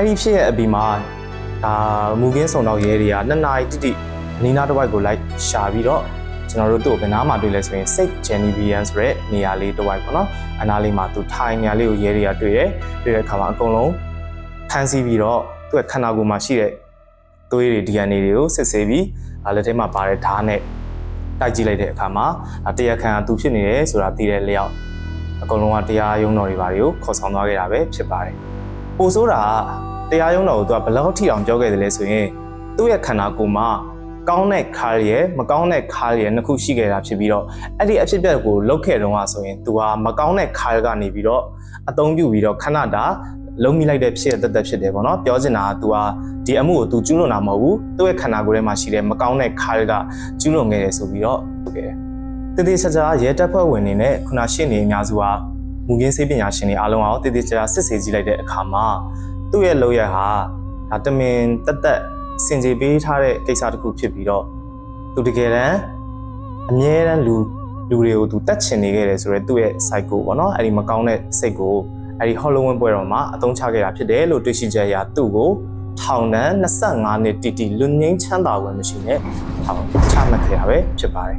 အဲ့ဒီဖြစ်ရဲ့အပြီးမှာဒါမူကင်းစုံတော့ရဲတွေကနှစ်နာရီတိတိအနီးနားတစ်ဝိုက်ကိုလိုက်ရှာပြီးတော့ကျွန်တော်တို့သူ့ကိုဘယ်နားမှာတွေ့လဲဆိုရင် Saint Genevieve ဆိုတဲ့နေရာလေးတစ်ဝိုက်ပေါ့နော်အနားလေးမှာသူထိုင်နေရာလေးကိုရဲတွေကတွေ့တယ်တွေ့တဲ့အခါမှာအကုန်လုံးဖမ်းဆီးပြီးတော့သူ့ရဲ့ခန္ဓာကိုယ်မှာရှိတဲ့သွေးတွေ DNA တွေကိုစစ်ဆေးပြီးအာလက်ထဲမှာပါတဲ့ဓာတ်နဲ့တိုက်ကြည့်လိုက်တဲ့အခါမှာအာတရားခံကသူဖြစ်နေတယ်ဆိုတာသိတဲ့လျောက်အကုန်လုံးကတရားရုံးတော်တွေပါတွေကိုခေါ်ဆောင်သွားခဲ့တာပဲဖြစ်ပါတယ်။ပိုဆိုးတာက တရားရုံးတော်ကိုသူကဘယ်လောက်ထိအောင်ပြောခဲ့တယ်လဲဆိုရင်သူ့ရဲ့ခန္ဓာကိုယ်မှာကောင်းတဲ့ခါရယ်မကောင်းတဲ့ခါရယ်နှစ်ခုရှိခဲ့တာဖြစ်ပြီးတော့အဲ့ဒီအဖြစ်အပျက်ကိုလုတ်ခဲ့တုန်းကဆိုရင်သူဟာမကောင်းတဲ့ခါရကနေပြီးတော့အသုံးပြုပြီးတော့ခဏတာလုံးမိလိုက်တဲ့ဖြစ်ရတသက်ဖြစ်တယ်ပေါ့နော်ပြောချင်တာက तू ဟာဒီအမှုကို तू ကျူးလွန်တာမဟုတ်ဘူးသူ့ရဲ့ခန္ဓာကိုယ်ထဲမှာရှိတဲ့မကောင်းတဲ့ခါရကကျူးလွန်ခဲ့တယ်ဆိုပြီးတော့ဟုတ်ကဲ့တည်တည်ချာချာရဲတပ်ဖွဲ့ဝင်တွေနဲ့ခုနရှင်းနေအများစုဟာမူရင်းစေပညာရှင်တွေအားလုံးအောင်တည်တည်ချာချာစစ်ဆေးကြည့်လိုက်တဲ့အခါမှာ သူ့ရဲ့လုပ်ရဟာဒါတမင်တက်တက်စင်ကြေပေးထားတဲ့ကိစ္စတစ်ခုဖြစ်ပြီးတော့သူတကယ်တမ်းအမြဲတမ်းလူလူတွေကိုသူတတ်ချင်နေခဲ့တယ်ဆိုတော့သူ့ရဲ့ cycle ပေါ့နော်အဲ့ဒီမကောင်းတဲ့စိတ်ကိုအဲ့ဒီ Halloween ပွဲတော်မှာအသုံးချခဲ့တာဖြစ်တယ်လို့တွေ့ရှိချက်အရသူ့ကိုထောင်ဒဏ်25နှစ်တိတိလွတ်ငင်းချမ်းသာဝင်မရှိနဲ့ထောင်ချမှတ်ခဲ့တာပဲဖြစ်ပါတယ်